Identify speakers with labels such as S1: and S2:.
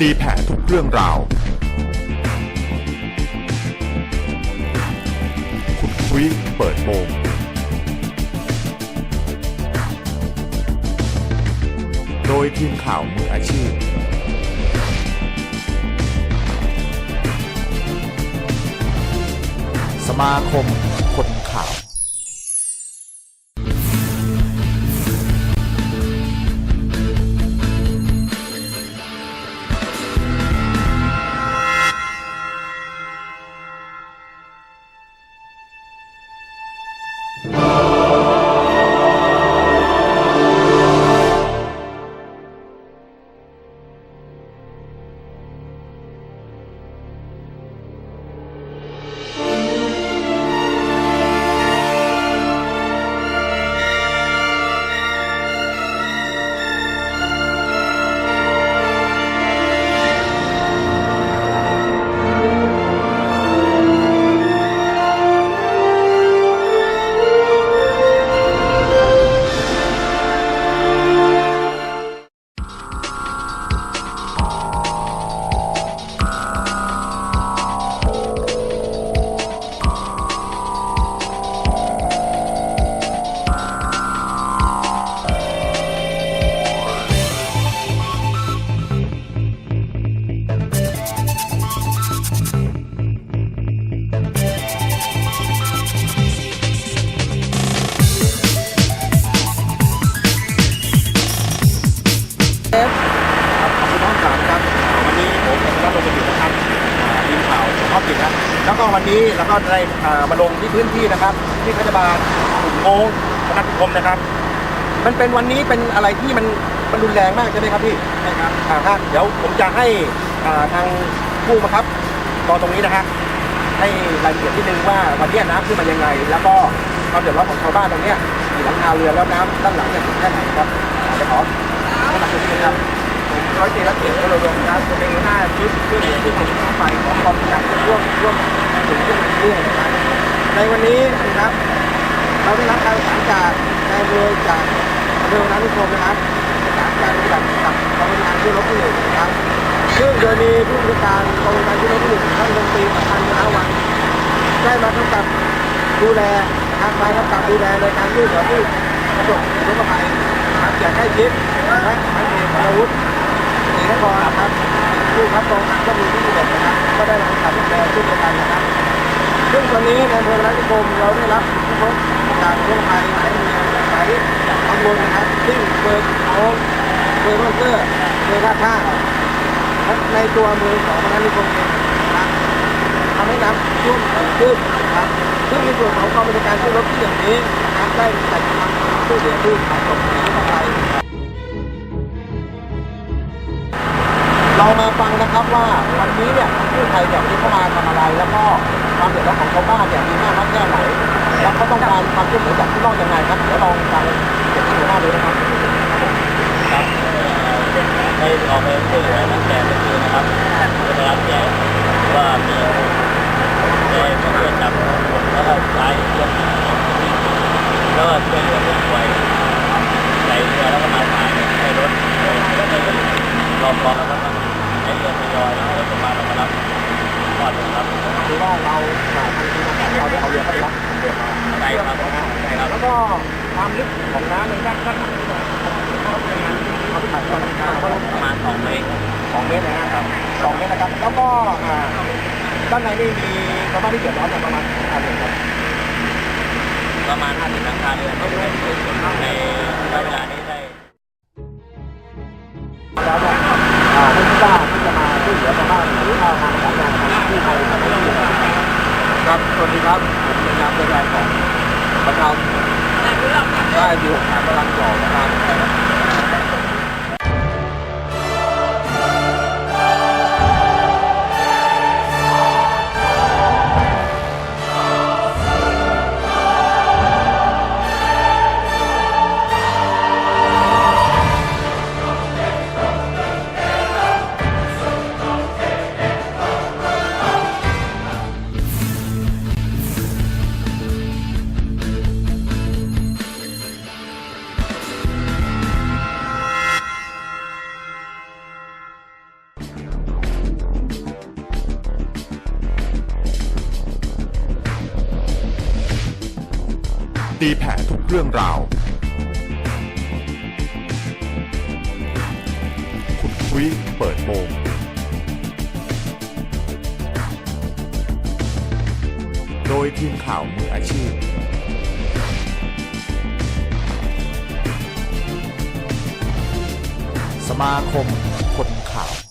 S1: ตีแผ่ทุกเรื่องราว คุณคุยเปิดโปงโดยทีมข่าวมืออาชีพ สมาคมคนข่าว
S2: ค แล้วก็วันนี้เราก็ได้มาลงที่พื้นที่นะครับ ที่พัฒบาลกลุ่มโค้งพนักคมนะครับ มันเป็นวันนี้เป็นอะไรที่มันมันรุนแรงมากใช่ไหมครับพี่ใช่ครับอ่าครับเดี๋ยวผมจะให้าทางผู้บังคับตอนตรงนี้นะฮะให้รายละเอียดที่นึงว่าวันนี้น้ำขึ้นมายังไง แล้วก็ความเดือดร้อนของชาวบ้านตรงนี้มีหลังคาเรือนแล้วน้ำด้านหลังเนี่ยถึงแค่ไหนครับเดี๋ยวขอให้มาตรงนี้ครับ ร้อยตรีรัตเกียรติวรดมครับผมเป็นหน้าชุดช่วยเหลือผู้ประสบภัยของกองทัพร่วมร่วมถึงเรื่องเรื่องนะครับในวันนี้นะครับเราได้รับการประสานจากนายอำเภอจากอำเภอนานุชมนะครับประสานการปฏิบัติกับกองบัญชาการช่วยรบที่หนึ่งนะครับซึ่งโดยมีผู้บัญชาการกองบัญชาการช่วยรบที่หนึ่งท่านดนตรีประธานมหาวันได้มากำกับดูแลทางไปกำกับดูแลในการช่วยเหลือผู้ประสบอุทกภัยนะครับอยางใกล้ชิดและพันเอกวรวุฒิ ศรีนครนะครับผู้ครับกองทัพก็มีที่สิบเอ็ดนะครับ ก็ได้รับการดูแลช่วยเหลือกันนะครับ ซึ่งตอนนี้ในอำเภอราชกรมเราได้รับผู้พบจากโรคภัยหลายเมืองหลายตำบลนะครับซึ่งเปิดโค้งเปิดมันเกอร์เปิดท่าท่าในตัวเมืองของพนัสนิคมเองนะครับทำให้น้ำท่วมขึ้นนะครับซึ่งในส่วนของกองบริการช่วยรถที่อย่างนี้นะครับได้จัดกำช่วยเหลือผู้ประสบอุทกภัย เรามาฟังนะครับว่าวันนี้เนี่ยผู้ไทยแบบนี้เข้ามาทำอะไร แล้วก็ความเดือดร้อนของชาวบ้านเนี่ยมีมากน้อยแค่ไหนแล้วเขาต้องการความช่วยเหลือจากที่นอกยังไงครับเดี๋ยวลองฟังเสียงที่หัวหน้าดูนะครับ
S3: ครับได้ออกไปช่วยเหลือนักแก่เมื่อคืนนะครับได้รับแจ้งว่ามีแก่มาช่วยจับคนแล้วก็ย้ายเรื่องแล้วก็ช่วยเหลือผู้ป่วยใส่เรือแล้วก็มาถ่ายให้รถแล้วก็รอบรองแล้วก็ให้เรือทยอยแล้วรถมาเรามารับก่อนครับ
S2: คือว่าเราทางทีมงานเราได้เอาเรือเข้าไปรับเรือมา
S3: ใช่ครับใช่ครับ
S2: แล้วก็ความลึกของน้ำในด้านด้านหลังเนี่ยเขาเป็นงานเขาไปถ่ายทอดนะครับว่า
S3: ประมาณสองเมตร
S2: สองเมตรนะครับสองเมตรนะครับ แล้วก็อ่าด้านในนี่มีชาวบ้านที่เดือดร้อนเนี่ยประมาณกี่คนครับ
S3: ประมาณห้าสิบหลังคาเรือนในระยะเวลานี้ได้
S2: แล้วเนี่ยอ่าท่านผู้ว่าที่จะมาช่วยเหลือชาวบ้านหรือเอาทางายงานทางที่ไทยมาช่วยเหลือครับ สวัสดี ครับผมเป็นนามตัวแทนของบรรเทาได้อยู่หากำลังจ่อนะครับ
S1: ตีแผ่ทุกเรื่องราว คุณคุยเปิดโปงโดยทีมข่าวมืออาชีพ สมาคมคนข่าว